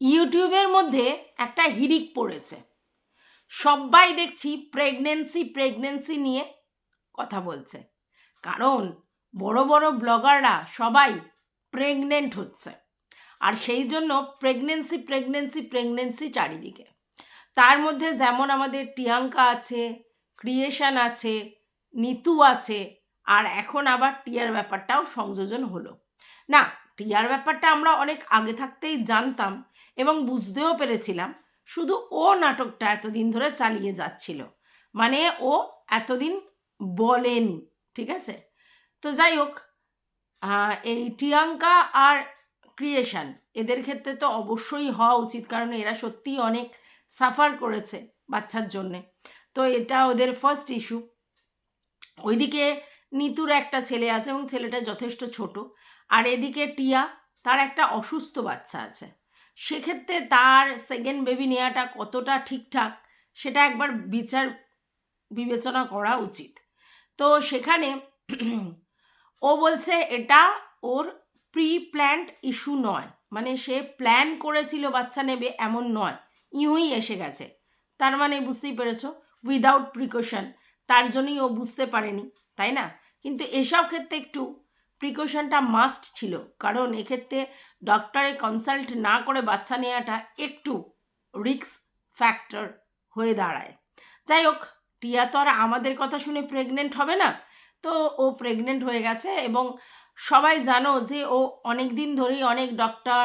ইউটিউবের মধ্যে একটা হিড়িক পড়েছে। সবাই দেখছি প্রেগনেন্সি প্রেগনেন্সি নিয়ে কথা বলছে। কারণ বড় বড় ব্লগাররা সবাই প্রেগনেন্ট হচ্ছে। আর সেই জন্য প্রেগনেন্সি প্রেগনেন্সি প্রেগনেন্সি চারিদিকে। তার মধ্যে যেমন আমাদের টিয়াঙ্কা আছে, ক্রিয়েশন আছে, নিতু আছে, আর এখন আবার টিয়ার ব্যাপারটাও সংযোজন হলো। না টিয়ার ব্যাপারটা আমরা অনেক আগে থাকতেই জানতাম এবং বুঝতেও পেরেছিলাম, শুধু ও নাটকটা এতদিন ধরে চালিয়ে যাচ্ছিল। মানে ও এতদিন বলেনি, ঠিক আছে? তো যাই হোক এই টিয়াঙ্কা আর ক্রিয়েশন, এদের ক্ষেত্রে তো অবশ্যই হওয়া উচিত, কারণ এরা সত্যিই অনেক সাফার করেছে বাচ্চার জন্যে। তো এটা ওদের ফার্স্ট ইস্যু ওইদিকে নিতুর একটা ছেলে আছে এবং ছেলেটা যথেষ্ট ছোট। আর এদিকে টিয়া, তার একটা অসুস্থ বাচ্চা আছে। সেক্ষেত্রে তার সেকেন্ড বেবি নেওয়াটা কতটা ঠিকঠাক, সেটা একবার বিচার, বিবেচনা করা উচিত। তো সেখানে ও বলছে, এটা ওর প্রি প্ল্যান্ড ইস্যু নয়। মানে সে প্ল্যান করেছিল বাচ্চা নেবে, এমন নয়। ইউই এসে গেছে। তার মানে বুঝতেই পেরেছ উইদাউট প্রিকশন তার জন্যই ও বুঝতে পারেনি, তাই না? কিন্তু এসব ক্ষেত্রে একটু প্রিকশনটা মাস্ট ছিল। কারণ এক্ষেত্রে ডক্টরে কনসাল্ট না করে বাচ্চা নেওয়াটা একটু রিক্স ফ্যাক্টর হয়ে দাঁড়ায়। যাই হোক, টিয়া তো আর আমাদের কথা শুনে প্রেগনেন্ট হবে না। তো ও প্রেগনেন্ট হয়ে গেছে এবং সবাই জানো যে ও অনেক দিন ধরেই অনেক ডক্টর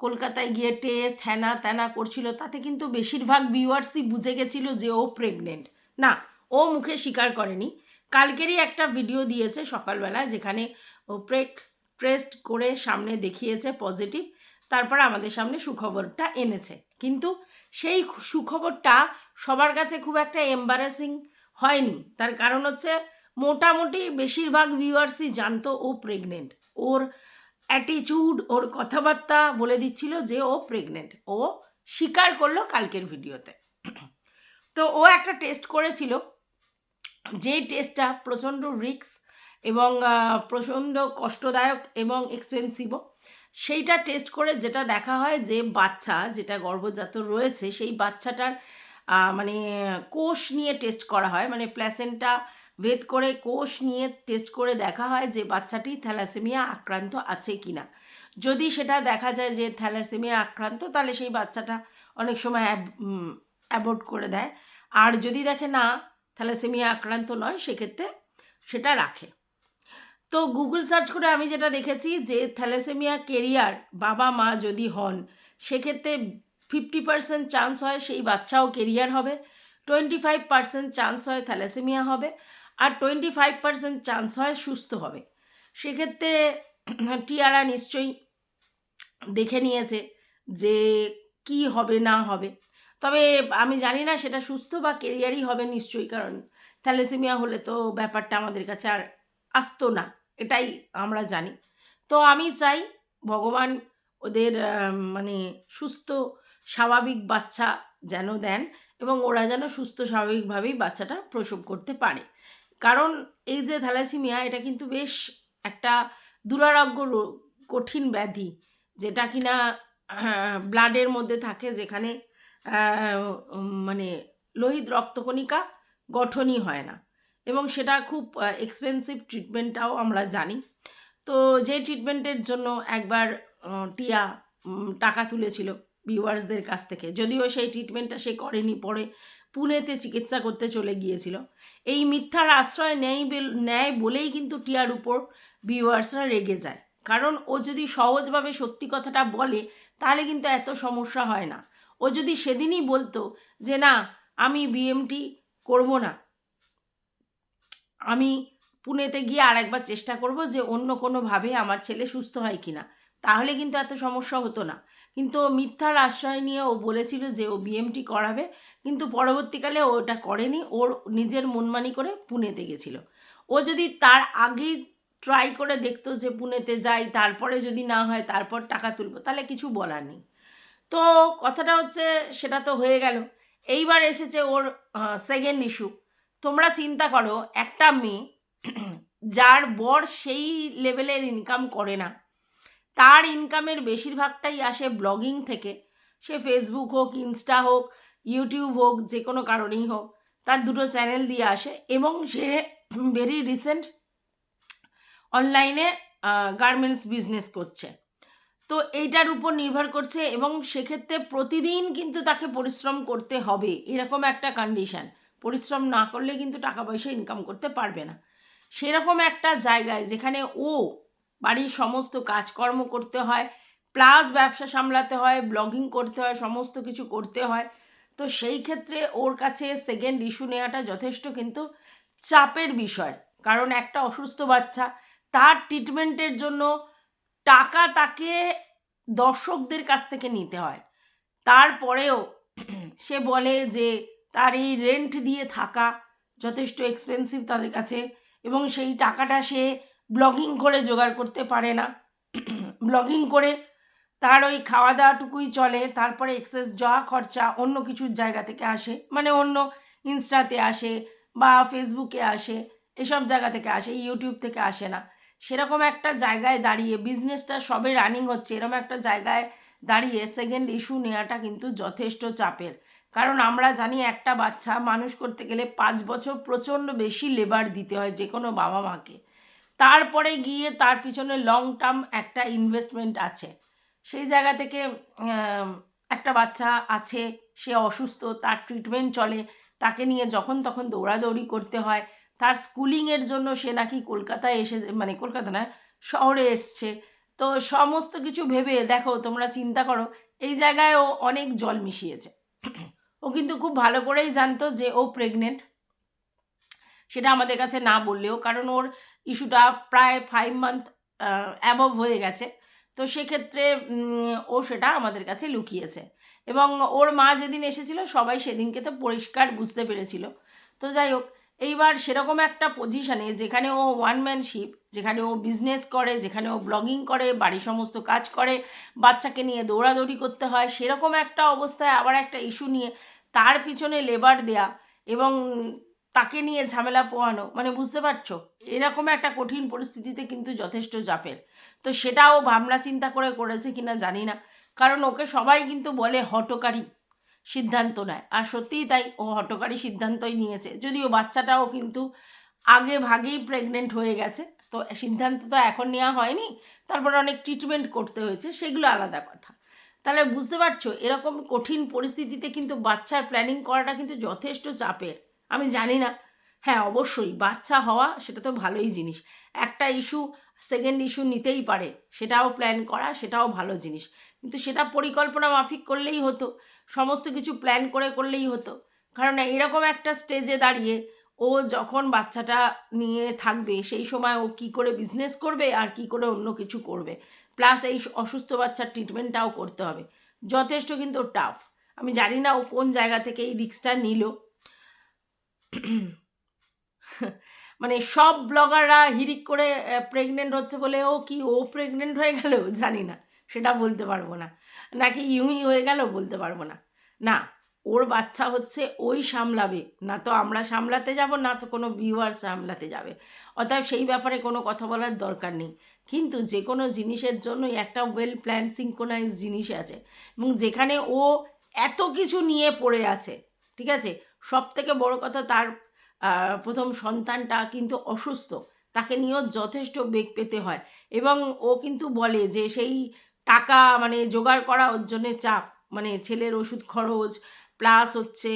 কলকাতায় গিয়ে টেস্ট হ্যানা ত্যানা করছিল, তাতে কিন্তু বেশিরভাগ ভিউয়ার্সই বুঝে গেছিল যে ও প্রেগনেন্ট না, ও মুখে স্বীকার করেনি। কালকেরই একটা ভিডিও দিয়েছে সকালবেলা, যেখানে প্রেক টেস্ট করে সামনে দেখিয়েছে পজিটিভ, তারপর আমাদের সামনে সুখবরটা এনেছে। কিন্তু সেই সুখবরটা সবার কাছে খুব একটা এম্বারাসিং হয়নি। তার কারণ হচ্ছে মোটামুটি বেশিরভাগ ভিউয়ার্সই জানতো ও প্রেগনেন্ট ওর অ্যাটিচিউড ওর কথাবার্তা বলে দিচ্ছিল যে ও প্রেগনেন্ট ও স্বীকার করল কালকের ভিডিওতে। তো ও একটা টেস্ট করেছিল। যে টেস্টটা প্রচণ্ড রিস্ক এবং প্রচণ্ড কষ্টদায়ক এবং এক্সপেন্সিভও সেইটা টেস্ট করে যেটা দেখা হয় যে বাচ্চা যেটা গর্ভজাত রয়েছে, সেই বাচ্চাটার মানে কোষ নিয়ে টেস্ট করা হয়। মানে প্ল্যাসেন্টা ভেদ করে কোষ নিয়ে টেস্ট করে দেখা হয় যে বাচ্চাটি থ্যালাসেমিয়া আক্রান্ত আছে কি না যদি সেটা দেখা যায় যে থ্যালাসেমিয়া আক্রান্ত, তাহলে সেই বাচ্চাটা অনেক সময় অ্যাবোর্ট করে দেয়। আর যদি দেখে না থ্যালাসেমিয়া আক্রান্ত নয়, সেক্ষেত্রে সেটা রাখে। তো গুগল সার্চ করে আমি যেটা দেখেছি যে থ্যালাসেমিয়া কেরিয়ার বাবা মা যদি হন, সেক্ষেত্রে ফিফটি পার্সেন্ট চান্স হয় সেই বাচ্চাও কেরিয়ার হবে টোয়েন্টি ফাইভ পার্সেন্ট চান্স হয় থ্যালাসেমিয়া হবে, আর টোয়েন্টি ফাইভ পার্সেন্ট চান্স হয় সুস্থ হবে। সেক্ষেত্রে টিয়ারা নিশ্চয়ই দেখে নিয়েছে যে কি হবে না হবে। তবে আমি জানি না সেটা সুস্থ বা কেরিয়ারই হবে নিশ্চয়ই, কারণ থ্যালাসেমিয়া হলে তো ব্যাপারটা আমাদের কাছে আর আসতো না, এটাই আমরা জানি। তো আমি চাই ভগবান ওদের মানে সুস্থ, স্বাভাবিক বাচ্চা যেন দেন এবং ওরা যেন সুস্থ, স্বাভাবিকভাবেই বাচ্চাটা প্রসব করতে পারে। কারণ এই যে থ্যালাসেমিয়া, এটা কিন্তু বেশ একটা দুরারোগ্য কঠিন ব্যাধি, যেটা কিনা ব্লাডের মধ্যে থাকে, যেখানে মানে লোহিত রক্তকণিকা গঠনই হয় না। এবং সেটা খুব এক্সপেন্সিভ ট্রিটমেন্টটাও আমরা জানি। তো যে ট্রিটমেন্টের জন্য একবার টিয়া টাকা তুলেছিল ভিউয়ার্সদের কাছ থেকে, যদিও সেই ট্রিটমেন্টটা সে করেনি, পরে পুনেতে চিকিৎসা করতে চলে গিয়েছিল। এই মিথ্যার আশ্রয় নেয় নেয় বলেই কিন্তু টিয়ার উপর ভিউয়ার্সরা রেগে যায়। কারণ ও যদি সহজভাবে সত্যি কথাটা বলে, তাহলে কিন্তু এত সমস্যা হয় না। ও যদি সেদিনই বলতো যে, না, আমি বিএমটি করব না। আমি পুনেতে গিয়ে আর একবার চেষ্টা করব যে অন্য কোনোভাবে আমার ছেলে সুস্থ হয় কিনা। তাহলে কিন্তু এত সমস্যা হতো না। কিন্তু মিথ্যার আশ্রয় নিয়ে ও বলেছিল যে ও বিএমটি করাবে, কিন্তু পরবর্তীকালে ও ওটা করেনি। ওর নিজের মনমানি করে পুনেতে গেছিল। ও যদি তার আগেই ট্রাই করে দেখতো যে পুনেতে যাই, তারপরে যদি না হয় তারপর টাকা তুলবো, তাহলে কিছু বলার নেই। তো কথাটা হচ্ছে সেটা তো হয়ে গেল। এইবার এসেছে ওর সেকেন্ড ইস্যু তোমরা চিন্তা করো, একটা মেয়ে যার বর সেই লেভেলের ইনকাম করে না। তার ইনকামের বেশিরভাগটাই আসে ব্লগিং থেকে। সে ফেসবুক হোক ইনস্টা হোক ইউটিউব হোক, যে কোনো কারণেই হোক, তার দুটো চ্যানেল দিয়ে আসে এবং সে ভেরি রিসেন্ট অনলাইনে গার্মেন্টস বিজনেস করছে। তো এইটার উপর নির্ভর করছে এবং সেক্ষেত্রে প্রতিদিন কিন্তু তাকে পরিশ্রম করতে হবে, এরকম একটা কন্ডিশন পরিশ্রম না করলে কিন্তু টাকা পয়সা ইনকাম করতে পারবে না। সেরকম একটা জায়গায় যেখানে ও বাড়ির সমস্ত কাজকর্ম করতে হয় প্লাস ব্যবসা সামলাতে হয় ব্লগিং করতে হয়, সমস্ত কিছু করতে হয়, তো সেই ক্ষেত্রে ওর কাছে সেকেন্ড ইস্যু নেওয়াটা যথেষ্ট কিন্তু চাপের বিষয়। কারণ একটা অসুস্থ বাচ্চা, তার ট্রিটমেন্টের জন্য টাকা তাকে দর্শকদের কাছ থেকে নিতে হয়। তারপরেও সে বলে যে তার এই রেন্ট দিয়ে থাকা যথেষ্ট এক্সপেন্সিভ তাদের কাছে এবং সেই টাকাটা সে ব্লগিং করে জোগাড় করতে পারে না। ব্লগিং করে তার ওই খাওয়া দাওয়াটুকুই চলে, তারপরে এক্সেস যা খরচা অন্য কিছুর জায়গা থেকে আসে মানে অন্য ইনস্টাতে আসে বা ফেসবুকে আসে, এসব জায়গা থেকে আসে, ইউটিউব থেকে আসে না। সেরকম একটা জায়গায় দাঁড়িয়ে বিজনেসটা সবে রানিং হচ্ছে, এরকম একটা জায়গায় দাঁড়িয়ে সেকেন্ড ইস্যু নেওয়াটা কিন্তু যথেষ্ট চাপের। কারণ আমরা জানি একটা বাচ্চা মানুষ করতে গেলে পাঁচ বছর প্রচণ্ড বেশি লেবার দিতে হয় যে কোনো বাবা মাকে। তারপরে গিয়ে তার পিছনে লং টার্ম একটা ইনভেস্টমেন্ট আছে। সেই জায়গা থেকে একটা বাচ্চা আছে, সে অসুস্থ, তার ট্রিটমেন্ট চলে, তাকে নিয়ে যখন তখন দৌড়াদৌড়ি করতে হয়। তার স্কুলিংয়ের জন্য সে নাকি কলকাতায় এসে মানে কলকাতা নয় শহরে এসছে। তো সমস্ত কিছু ভেবে, দেখো তোমরা চিন্তা করো, এই জায়গায় ও অনেক জল মিশিয়েছে। ও কিন্তু খুব ভালো করেই জানতো যে ও প্রেগনেন্ট সেটা আমাদের কাছে না বললেও, কারণ ওর ইস্যুটা প্রায় ফাইভ মান্থ অ্যাবভ হয়ে গেছে। তো সেক্ষেত্রে ও সেটা আমাদের কাছে লুকিয়েছে। এবং ওর মা যেদিন এসেছিল, সবাই সেদিনকে তো পরিষ্কার বুঝতে পেরেছিল। তো যাই হোক, এইবার সেরকম একটা পজিশানে যেখানে ও ওয়ান ম্যানশিপ যেখানে ও বিজনেস করে, যেখানে ও ব্লগিং করে, বাড়ির সমস্ত কাজ করে, বাচ্চাকে নিয়ে দৌড়াদৌড়ি করতে হয়, সেরকম একটা অবস্থায় আবার একটা ইস্যু নিয়ে তার পিছনে লেবার দেয়া এবং তাকে নিয়ে ঝামেলা পোয়ানো মানে বুঝতে পারছ? এরকম একটা কঠিন পরিস্থিতিতে কিন্তু যথেষ্ট চাপের। তো সেটাও ভাবনা চিন্তা করে করেছে কিনা জানি না। কারণ ওকে সবাই কিন্তু বলে হটকারী সিদ্ধান্ত নেয়। আর সত্যিই তাই, ও হটকারী সিদ্ধান্তই নিয়েছে। যদিও বাচ্চাটাও কিন্তু আগে ভাগেই প্রেগনেন্ট হয়ে গেছে। তো সিদ্ধান্ত তো এখন নেওয়া হয়নি। তারপর অনেক ট্রিটমেন্ট করতে হয়েছে। সেগুলো আলাদা কথা। তাহলে বুঝতে পারছ, এরকম কঠিন পরিস্থিতিতে কিন্তু বাচ্চার প্ল্যানিং করাটা কিন্তু যথেষ্ট চাপের। আমি জানি না। হ্যাঁ অবশ্যই বাচ্চা হওয়া সেটা তো ভালোই জিনিস। একটা ইস্যু সেকেন্ড ইস্যু নিতেই পারে। সেটাও প্ল্যান করা, সেটাও ভালো জিনিস। কিন্তু সেটা পরিকল্পনা মাফিক করলেই হতো। সমস্ত কিছু প্ল্যান করে করলেই হতো। কারণ এরকম একটা স্টেজে দাঁড়িয়ে ও যখন বাচ্চাটা নিয়ে থাকবে, সেই সময় ও কি করে বিজনেস করবে আর কি করে অন্য কিছু করবে? প্লাস এই অসুস্থ বাচ্চার ট্রিটমেন্টটাও করতে হবে। যথেষ্ট কিন্তু টাফ আমি জানি না ও কোন জায়গা থেকে এই রিক্সটা নিল। মানে সব ব্লগাররা হিরিক করে প্রেগনেন্ট হচ্ছে বলে ও কি ও প্রেগনেন্ট হয়ে গেল? জানি না। সেটা বলতে পারব না। নাকি ইউই হয়ে গেল বলতে পারব না। না ওর বাচ্চা হচ্ছে, ওই সামলাবে। না তো আমরা সামলাতে যাব, না তো কোনো ভিউয়ার সামলাতে যাবে। অতএব সেই ব্যাপারে কোনো কথা বলার দরকার নেই। কিন্তু যে কোনো জিনিসের জন্যই একটা ওয়েল প্ল্যান সিঙ্কোনাইজ জিনিস আছে। এবং যেখানে ও এত কিছু নিয়ে পড়ে আছে, ঠিক আছে? সব থেকে বড় কথা তার প্রথম সন্তানটা কিন্তু অসুস্থ। তাকে নিয়েও যথেষ্ট বেগ পেতে হয়। এবং ও কিন্তু বলে যে সেই টাকা মানে জোগাড় করা ওর জন্যে চাপ। মানে ছেলের ওষুধ খরচ প্লাস হচ্ছে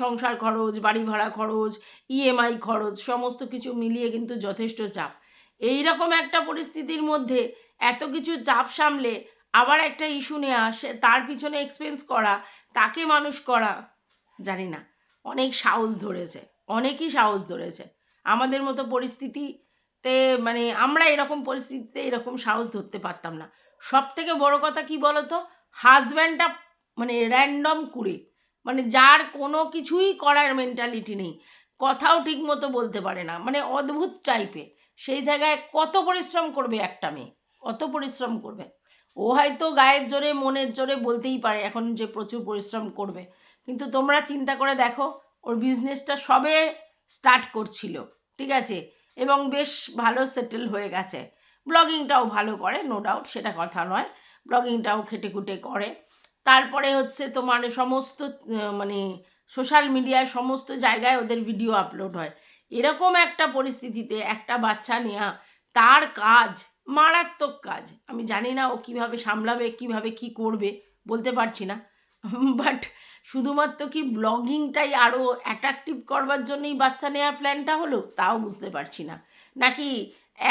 সংসার খরচ, বাড়ি ভাড়া খরচ ইএমআই খরচ, সমস্ত কিছু মিলিয়ে কিন্তু যথেষ্ট চাপ। এই রকম একটা পরিস্থিতির মধ্যে এত কিছু চাপ সামলে আবার একটা ইস্যু নেওয়া সে তার পিছনে এক্সপেন্স করা, তাকে মানুষ করা, জানি না। অনেক সাহস ধরেছে, অনেকই সাহস ধরেছে। আমাদের মতো পরিস্থিতিতে মানে আমরা এরকম পরিস্থিতিতে এরকম সাহস ধরতে পারতাম না। সব থেকে বড় কথা কি বলতো? হাজব্যান্ডটা মানে র্যান্ডম কুড়ে। মানে যার কোনো কিছুই করার মেন্টালিটি নেই। কথাও ঠিক মতো বলতে পারে না। মানে অদ্ভুত টাইপের সেই জায়গায় কত পরিশ্রম করবে একটা মেয়ে? কত পরিশ্রম করবে? ও হয়তো গায়ের জোরে, মনের জোরে বলতেই পারে এখন যে প্রচুর পরিশ্রম করবে। কিন্তু তোমরা চিন্তা করে দেখো, ওর বিজনেসটা সবে স্টার্ট করছিল, ঠিক আছে? এবং বেশ ভালো সেটেল হয়ে গেছে। ব্লগিংটাও ভালো করে নো ডাউট সেটা কথা নয়। ব্লগিংটাও খেটে খুটে করে। তারপরে হচ্ছে তোমার সমস্ত মানে সোশ্যাল মিডিয়ায় সমস্ত জায়গায় ওদের ভিডিও আপলোড হয়। এরকম একটা পরিস্থিতিতে একটা বাচ্চা নেওয়া তার কাজ, মারাত্মক কাজ। আমি জানি না ও কীভাবে সামলাবে, কীভাবে কি করবে, বলতে পারছি না। বাট শুধুমাত্র কি ব্লগিংটাই আরও অ্যাট্রাকটিভ করবার জন্যই বাচ্চা নেওয়ার প্ল্যানটা হলো, তাও বুঝতে পারছি না। নাকি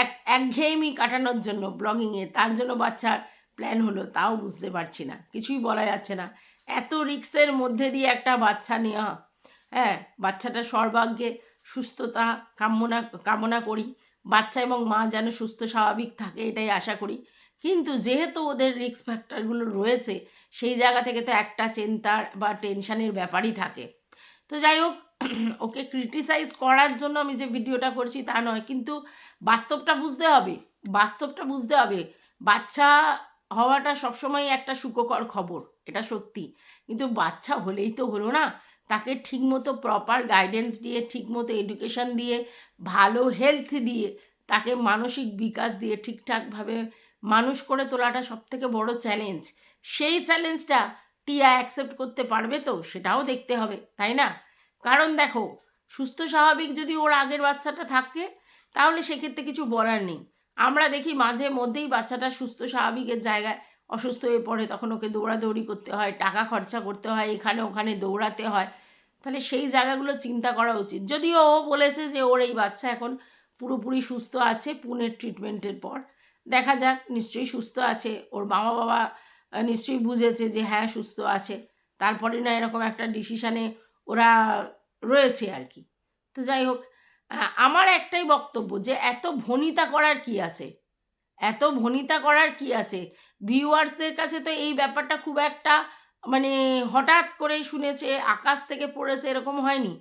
এক, একঘেয়েমি কাটানোর জন্য ব্লগিংয়ে তার জন্য বাচ্চার প্ল্যান হলো, তাও বুঝতে পারছি না। কিছুই বলা যাচ্ছে না। এত রিক্সের মধ্যে দিয়ে একটা বাচ্চা নেওয়া। হ্যাঁ বাচ্চাটা সর্বাগ্যে সুস্থতা কামনা কামনা করি। বাচ্চা এবং মা যেন সুস্থ, স্বাভাবিক থাকে, এটাই আশা করি। কিন্তু যেহেতু ওদের রিক্স ফ্যাক্টরগুলো রয়েছে, সেই জায়গা থেকে তো একটা চিন্তার বা টেনশানের ব্যাপারই থাকে। তো যাই হোক, ওকে ক্রিটিসাইজ করার জন্য আমি যে ভিডিওটা করছি তা নয়, কিন্তু বাস্তবটা বুঝতে হবে। বাস্তবটা বুঝতে হবে। বাচ্চা হওয়াটা সবসময় একটা সুখকর খবর, এটা সত্যি। কিন্তু বাচ্চা হলেই তো হলো না। তাকে ঠিকমতো প্রপার গাইডেন্স দিয়ে, ঠিকমতো এডুকেশন দিয়ে, ভালো হেলথ দিয়ে, তাকে মানসিক বিকাশ দিয়ে, ঠিকঠাকভাবে মানুষ করে তোলাটা সবথেকে বড় চ্যালেঞ্জ সেই চ্যালেঞ্জটা টিয়া অ্যাকসেপ্ট করতে পারবে তো, সেটাও দেখতে হবে, তাই না? কারণ দেখো, সুস্থ স্বাভাবিক যদি ওর আগের বাচ্চাটা থাকে, তাহলে সেক্ষেত্রে কিছু বলার নেই। আমরা দেখি মাঝে মধ্যেই বাচ্চাটা সুস্থ স্বাভাবিকের জায়গায় অসুস্থ হয়ে পড়ে, তখন ওকে দৌড়াদৌড়ি করতে হয়, টাকা খরচা করতে হয়, এখানে ওখানে দৌড়াতে হয়। তাহলে সেই জায়গাগুলো চিন্তা করা উচিত। যদিও ও বলেছে যে ওর এই বাচ্চা এখন পুরোপুরি সুস্থ আছে পুনের ট্রিটমেন্টের পর। দেখা যাক, নিশ্চয়ই সুস্থ আছে। ওর বাবা বাবা নিশ্চয়ই বুঝেছে যে হ্যাঁ সুস্থ আছে। তারপরে না এরকম একটা ডিসিশানে ওরা রয়েছে আর কি। তো যাই হোক আমার একটাই বক্তব্য যে এত ভনিতা করার কি আছে? এত ভনিতা করার কি আছে? ভিউয়ার্সদের কাছে তো এই ব্যাপারটা খুব একটা মানে হঠাৎ করেই শুনেছে, আকাশ থেকে পড়েছে এরকম হয়নি।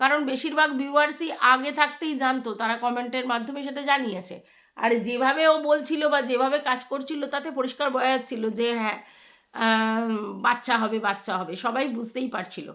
কারণ বেশিরভাগ ভিউয়ার্সই আগে থাকতেই জানতো, তারা কমেন্টের মাধ্যমে সেটা জানিয়েছে। আর যেভাবে ও বলছিল বা যেভাবে কাজ করছিল, তাতে পরিষ্কার বোঝা যাচ্ছিল যে হ্যাঁ বাচ্চা হবে বাচ্চা হবে, সবাই বুঝতেই পারছিল।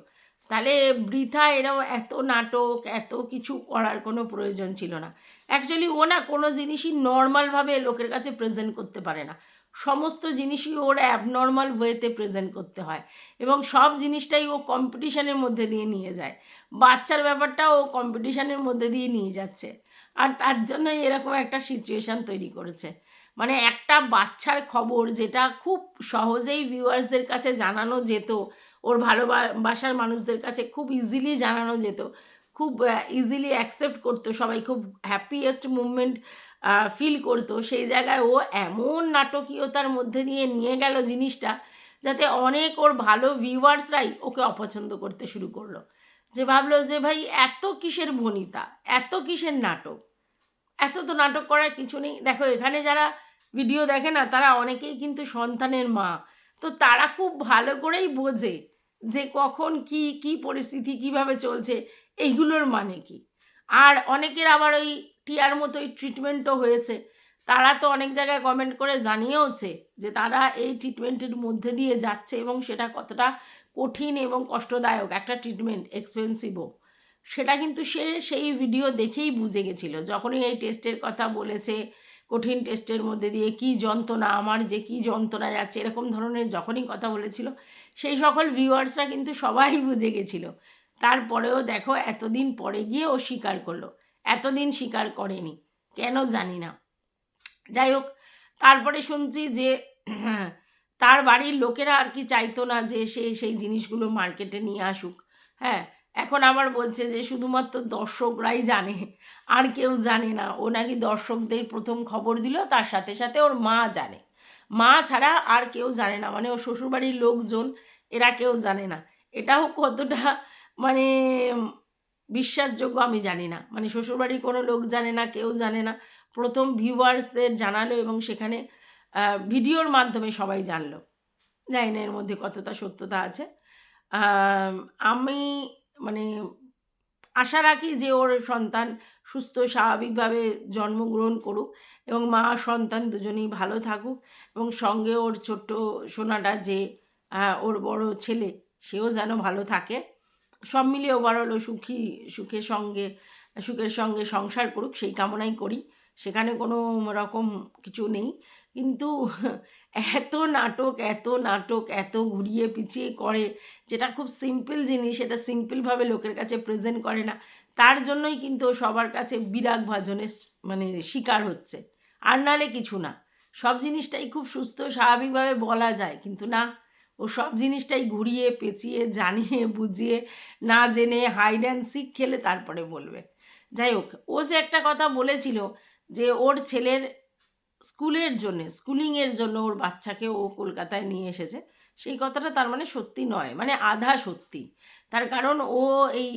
তাহলে বৃথা এরাও এত নাটক, এত কিছু করার কোনো প্রয়োজন ছিল না। অ্যাকচুয়ালি ও না কোনো জিনিসই নর্মালভাবে লোকের কাছে প্রেজেন্ট করতে পারে না। সমস্ত জিনিসই ওর অ্যাবনর্মাল ওয়েতে প্রেজেন্ট করতে হয় এবং সব জিনিসটাই ও কম্পিটিশানের মধ্যে দিয়ে নিয়ে যায়। বাচ্চার ব্যাপারটা ও কম্পিটিশানের মধ্যে দিয়ে নিয়ে যাচ্ছে। আর তার জন্যই এরকম একটা সিচুয়েশান তৈরি করেছে। মানে একটা বাচ্চার খবর যেটা খুব সহজেই ভিউয়ার্সদের কাছে জানানো যেত ওর ভালোবাসার মানুষদের কাছে খুব ইজিলি জানানো যেত। খুব ইজিলি অ্যাকসেপ্ট করতো, সবাই খুব হ্যাপিয়েস্ট মুভমেন্ট ফিল করতো। সেই জায়গায় ও এমন নাটকীয়তার মধ্যে দিয়ে নিয়ে গেল জিনিসটা, যাতে অনেক ওর ভালো ভিউয়ার্সরাই ওকে অপছন্দ করতে শুরু করল। যে ভাবলো যে, ভাই, এত কিসের ভনিতা? এত কিসের নাটক? এত তো নাটক করার কিছু নেই। দেখো, এখানে যারা ভিডিও দেখে না, তারা অনেকেই কিন্তু সন্তানের মা। তো তারা খুব ভালো করেই বোঝে যে কখন কি কি পরিস্থিতি কীভাবে চলছে, এইগুলোর মানে কি? আর অনেকের আবার ওই টিয়ার মতোই ট্রিটমেন্টও হয়েছে। তারা তো অনেক জায়গায় কমেন্ট করে জানিয়েওছে যে তারা এই ট্রিটমেন্টের মধ্যে দিয়ে যাচ্ছে এবং সেটা কতটা কঠিন এবং কষ্টদায়ক, একটা ট্রিটমেন্ট এক্সপেন্সিভও সেটা কিন্তু সে সেই ভিডিও দেখেই বুঝে গেছিল। যখনই এই টেস্টের কথা বলেছে কঠিন টেস্টের মধ্যে দিয়ে কি যন্ত্রণা, আমার যে কি যন্ত্রণা যাচ্ছে, এরকম ধরনের যখনই কথা বলেছিল, সেই সকল ভিউয়ার্সরা কিন্তু সবাই বুঝে গেছিল। তারপরেও দেখো, এতদিন পরে গিয়ে ও স্বীকার করল। এতদিন স্বীকার করেনি। কেন জানি না। যাই হোক, তারপরে শুনছি যে, তার বাড়ির লোকেরা আর কি চাইতো না যে সে সেই জিনিসগুলো মার্কেটে নিয়ে আসুক। হ্যাঁ এখন আবার বলছে যে শুধুমাত্র দর্শকরাই জানে, আর কেউ জানে না। ও নাকি দর্শকদের প্রথম খবর দিল, তার সাথে সাথে ওর মা জানে। মা ছাড়া আর কেউ জানে না মানে ওর শ্বশুরবাড়ির লোকজন, এরা কেউ জানে না। এটাও কতটা মানে বিশ্বাসযোগ্য আমি জানি না। মানে শ্বশুরবাড়ির কোনো লোক জানে না, কেউ জানে না। প্রথম ভিউয়ার্সদের জানালো এবং সেখানে ভিডিওর মাধ্যমে সবাই জানলো। জানি না এর মধ্যে কতটা সত্যতা আছে। আমি মানে আশা রাখি যে ওর সন্তান সুস্থ স্বাভাবিকভাবে জন্মগ্রহণ করুক এবং মা সন্তান দুজনেই ভালো থাকুক এবং সঙ্গে ওর ছোট্ট সোনাটা যে আহ, ওর বড় ছেলে সেও যেন ভালো থাকে। সব মিলিয়ে ওভারঅল ও সুখী সুখের সঙ্গে সুখের সঙ্গে সংসার করুক সেই কামনাই করি। সেখানে কোনো রকম কিছু নেই। কিন্তু এত নাটক এত নাটক, এত ঘুরিয়ে পিছিয়ে করে, যেটা খুব সিম্পল জিনিস, সেটা সিম্পলভাবে লোকের কাছে প্রেজেন্ট করে না। তার জন্যই কিন্তু সবার কাছে বিরাগ ভাজনের মানে শিকার হচ্ছে। আর নালে কিছু না। সব জিনিসটাই খুব সুস্থ, স্বাভাবিকভাবে বলা যায়। কিন্তু না, ও সব জিনিসটাই ঘুরিয়ে, পেঁচিয়ে, জানিয়ে, বুঝিয়ে, না জেনে হাইড অ্যান্ড সিক খেলে তারপরে বলবে। যাই হোক, ও যে একটা কথা বলেছিল যে ওর ছেলের স্কুলের জন্য, স্কুলিংয়ের জন্য ওর বাচ্চাকে ও কলকাতায় নিয়ে এসেছে। সেই কথাটা তার মানে সত্যি নয় মানে আধা সত্যি। তার কারণ ও এই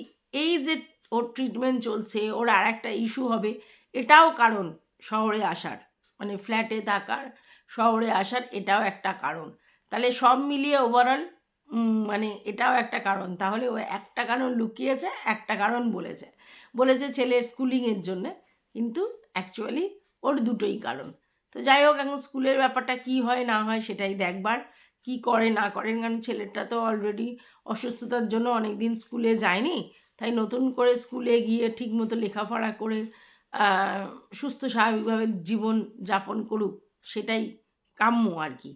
এই যে ওর ট্রিটমেন্ট চলছে, ওর আর একটা ইস্যু হবে, এটাও কারণ শহরে আসার মানে ফ্ল্যাটে থাকার, শহরে আসার এটাও একটা কারণ। তাহলে সব মিলিয়ে ওভারঅল মানে এটাও একটা কারণ। তাহলে ও একটা কারণ লুকিয়েছে, একটা কারণ বলেছে। বলেছে ছেলের স্কুলিংয়ের জন্যে, কিন্তু অ্যাকচুয়ালি ওর দুটোই কারণ। তো যাই হোক, এখন স্কুলের ব্যাপারটা কি হয়, না হয় সেটাই দেখবার। কি করে, না করেন কারণ ছেলেটা তো অলরেডি অসুস্থতার জন্য অনেক দিন স্কুলে যায়নি। তাই নতুন করে স্কুলে গিয়ে ঠিকমতো লেখাপড়া করে সুস্থ স্বাভাবিকভাবে জীবন যাপন করুক, সেটাই কাম্য আর কি।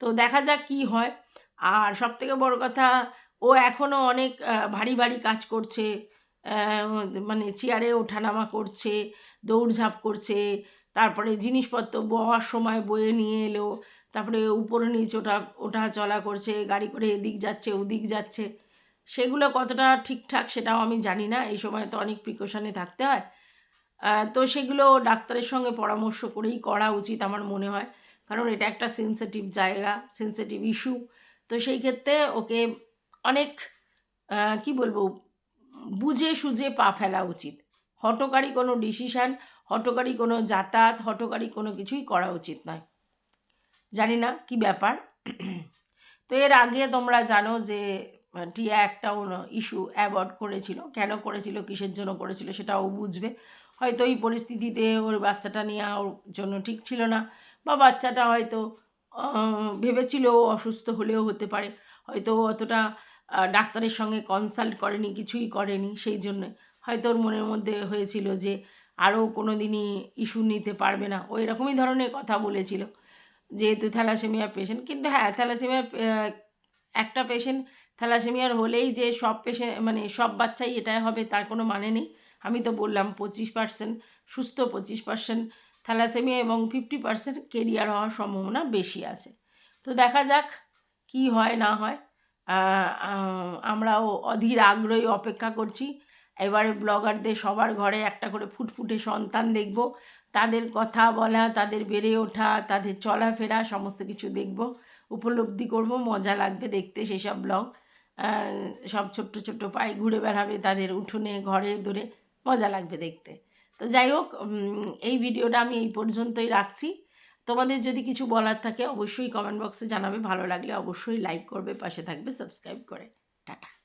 তো দেখা যাক কি হয়। আর সব থেকে বড় কথা, ও এখনও অনেক ভারী ভারী কাজ করছে মানে চেয়ারে ওঠানামা করছে, দৌড়ঝাঁপ করছে তারপরে জিনিসপত্র বওয়ার সময় বয়ে নিয়ে এলো, তারপরে উপরে নিচ ওঠা ওঠা চলা করছে, গাড়ি করে এদিক যাচ্ছে, ওদিক যাচ্ছে। সেগুলো কতটা ঠিকঠাক সেটাও আমি জানি না, এই সময় তো অনেক প্রিকশনে থাকতে হয়। তো সেগুলো ডাক্তারের সঙ্গে পরামর্শ করেই করা উচিত আমার মনে হয়, কারণ এটা একটা সেন্সিটিভ জায়গা সেন্সিটিভ ইস্যু তো সেই ক্ষেত্রে ওকে অনেক কি বলব, বুঝে সুঝে পা ফেলা উচিত। হটকারী কোনো ডিসিশান হটকারী কোনো যাতায়াত, হটকারী কোনো কিছুই করা উচিত নয়। জানি না কি ব্যাপার। তো এর আগে তোমরা জানো যে টিয়া একটা ইস্যু অ্যাভয়েড করেছিল। কেন করেছিল, কিসের জন্য করেছিল সেটাও বুঝবে। হয়তো এই পরিস্থিতিতে ওর বাচ্চাটা নিয়ে ওর জন্য ঠিক ছিল না বা বাচ্চাটা হয়তো ভেবেছিল ও অসুস্থ হলেও হতে পারে। হয়তো ও অতটা ডাক্তারের সঙ্গে কনসাল্ট করেনি, কিছুই করেনি সেই জন্য। হয়তো ওর মনের মধ্যে হয়েছিল যে আরও কোনো দিনই ইস্যু নিতে পারবে না। ওই রকমই ধরনের কথা বলেছিল যেহেতু থ্যালাসেমিয়া পেশেন্ট কিন্তু হ্যাঁ থ্যালাসেমিয়া একটা পেশেন্ট থ্যালাসেমিয়ার হলেই যে সব পেশেন্ট মানে সব বাচ্চাই এটাই হবে তার কোনো মানে নেই। আমি তো বললাম পঁচিশ পার্সেন্ট সুস্থ পঁচিশ পার্সেন্ট থ্যালাসেমিয়া এবং ফিফটি পার্সেন্ট কেরিয়ার হওয়ার সম্ভাবনা বেশি আছে। তো দেখা যাক কি হয় না হয়। আমরাও অধীর আগ্রহী অপেক্ষা করছি। এবারে ব্লগারদের সবার ঘরে একটা করে ফুটফুটে সন্তান দেখব। তাদের কথা বলা, তাদের বেড়ে ওঠা, তাদের চলাফেরা সমস্ত কিছু দেখব। উপলব্ধি করব, মজা লাগবে দেখতে সেসব ব্লগ। সব ছোট্ট ছোট্ট পায়ে ঘুরে বেড়াবে তাদের উঠোনে, ঘরে, দূরে, মজা লাগবে দেখতে। তো যাই হোক এই ভিডিওটা আমি এই পর্যন্তই রাখছি। তোমাদের যদি কিছু বলার থাকে অবশ্যই কমেন্ট বক্সে জানাবে, ভালো লাগলে অবশ্যই লাইক করবে, পাশে থাকবে সাবস্ক্রাইব করে। টাটা।